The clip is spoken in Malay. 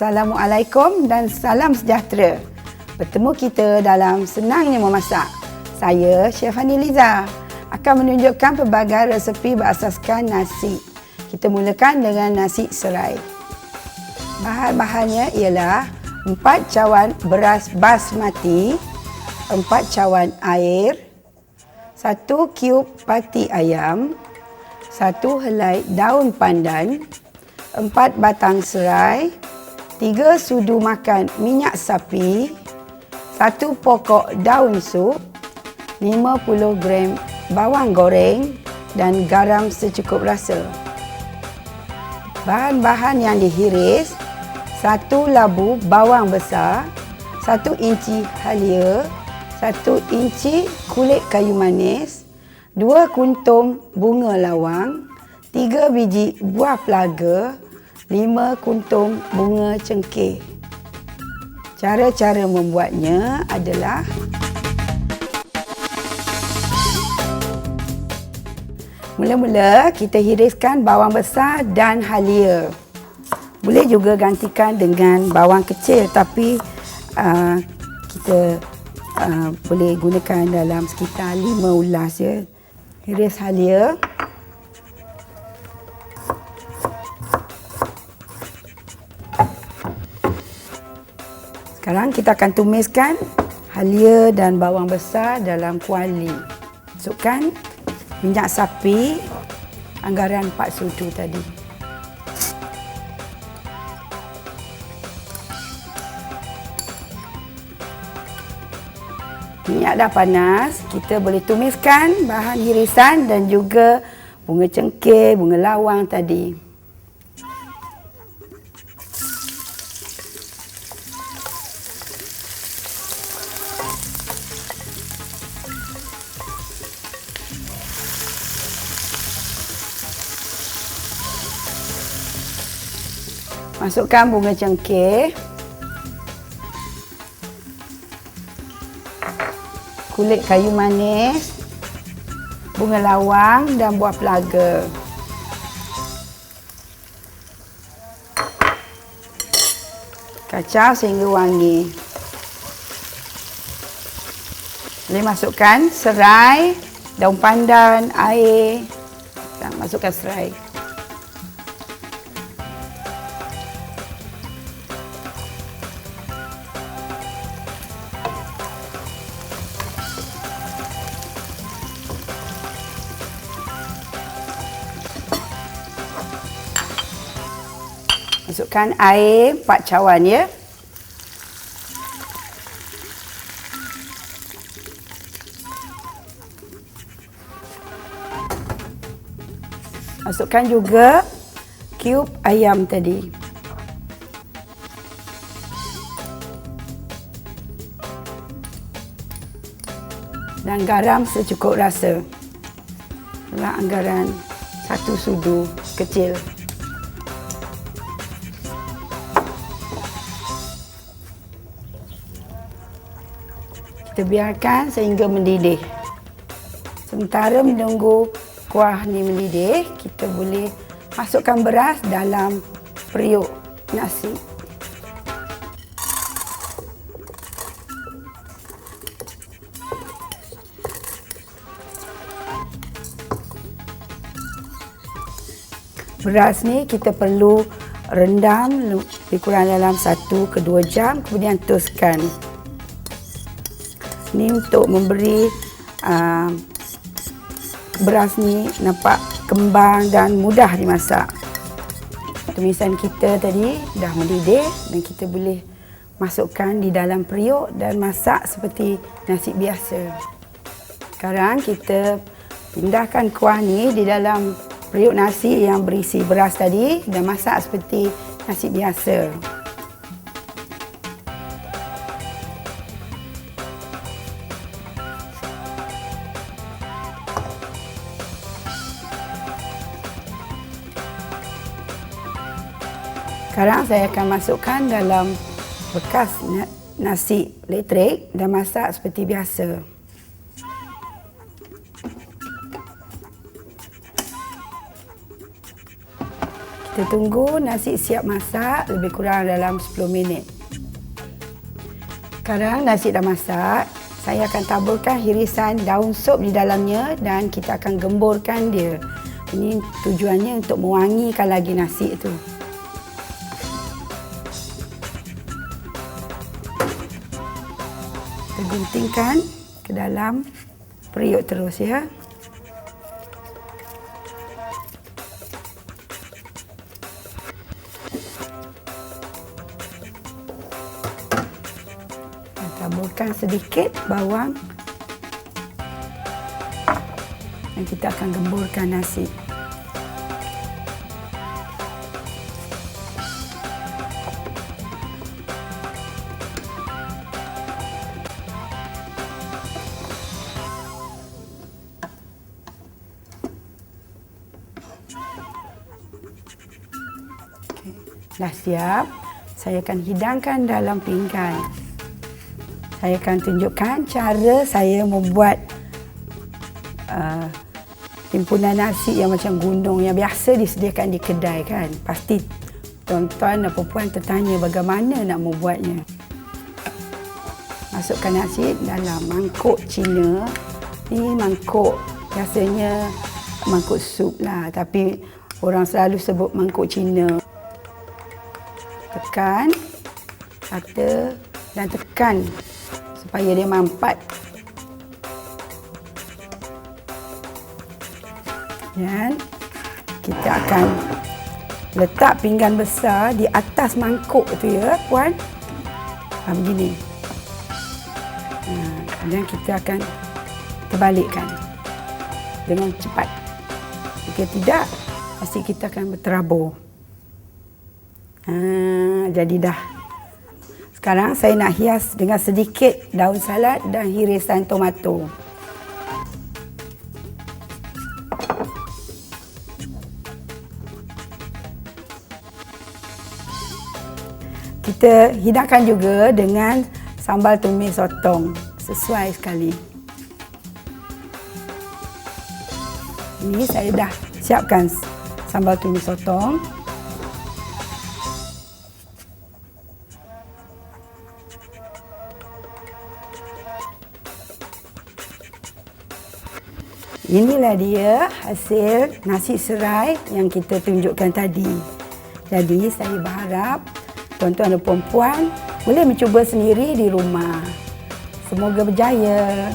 Assalamualaikum dan salam sejahtera. Bertemu kita dalam Senangnya Memasak. Saya Chef Hani Liza akan menunjukkan pelbagai resepi berasaskan nasi. Kita mulakan dengan nasi serai. Bahan-bahannya ialah 4 cawan beras basmati, 4 cawan air, 1 kiub pati ayam, 1 helai daun pandan, 4 batang serai, 3 sudu makan minyak sapi, 1 pokok daun sup, 50 gram bawang goreng dan garam secukup rasa. Bahan-bahan yang dihiris, 1 labu bawang besar, 1 inci halia, 1 inci kulit kayu manis, 2 kuntum bunga lawang, 3 biji buah pelaga, lima kuntum bunga cengkeh. Cara-cara membuatnya adalah Mula-mula kita hiriskan bawang besar dan halia. Boleh juga gantikan dengan bawang kecil tapi uh, kita uh, boleh gunakan dalam sekitar lima ulas ya. Hiris halia. Sekarang kita akan tumiskan halia dan bawang besar dalam kuali. Masukkan minyak sapi anggaran 4 sudu tadi. Minyak dah panas, kita boleh tumiskan bahan hirisan dan juga bunga cengkeh, bunga lawang tadi. Masukkan bunga cengkeh. Kulit kayu manis. Bunga lawang dan buah pelaga. Kacau sehingga wangi. Boleh masukkan serai, daun pandan, air. Masukkan serai. Masukkan air 4 cawan ya. Masukkan juga cube ayam tadi. Dan garam secukup rasa. Inilah anggaran satu sudu kecil. Kita biarkan sehingga mendidih. Sementara menunggu kuah ni mendidih, kita boleh masukkan beras dalam periuk nasi. Beras ni kita perlu rendam lebih kurang dalam 1 ke 2 jam kemudian toskan. Ni untuk memberi uh, beras ni nampak kembang dan mudah dimasak. Tumisan kita tadi dah mendidih dan kita boleh masukkan di dalam periuk dan masak seperti nasi biasa. Sekarang kita pindahkan kuah ni di dalam periuk nasi yang berisi beras tadi dan masak seperti nasi biasa. Sekarang saya akan masukkan dalam bekas nasi elektrik dan masak seperti biasa. Kita tunggu nasi siap masak lebih kurang dalam 10 minit. Sekarang nasi dah masak. Saya akan taburkan hirisan daun sup di dalamnya dan kita akan gemburkan dia. Ini tujuannya untuk mewangikan lagi nasi itu. Guntingkan ke dalam periuk terus ya. taburkan sedikit bawang dan kita akan gemburkan nasi. Dah siap. Saya akan hidangkan dalam pinggan saya akan tunjukkan cara saya membuat uh, timpunan nasi yang macam gunung yang biasa disediakan di kedai kan. Pasti tuan-tuan dan puan tertanya bagaimana nak membuatnya. Masukkan nasi dalam mangkuk Cina. Ini mangkuk biasanya mangkuk sup lah tapi orang selalu sebut mangkuk Cina. Tekan rata dan tekan supaya dia mampat. Dan kita akan letak pinggan besar di atas mangkuk tu ya, puan. Ha, begini. Ha, dan kita akan terbalikkan dengan cepat. Jika tidak, pasti kita akan berterabur. Ha, jadi dah. Sekarang saya nak hias dengan sedikit daun salad dan hirisan tomato. Kita hidangkan juga dengan sambal tumis sotong. Sesuai sekali. Ini saya dah siapkan sambal tumis sotong. Inilah dia hasil nasi serai yang kita tunjukkan tadi. Jadi saya berharap tuan-tuan dan puan boleh mencuba sendiri di rumah. Semoga berjaya.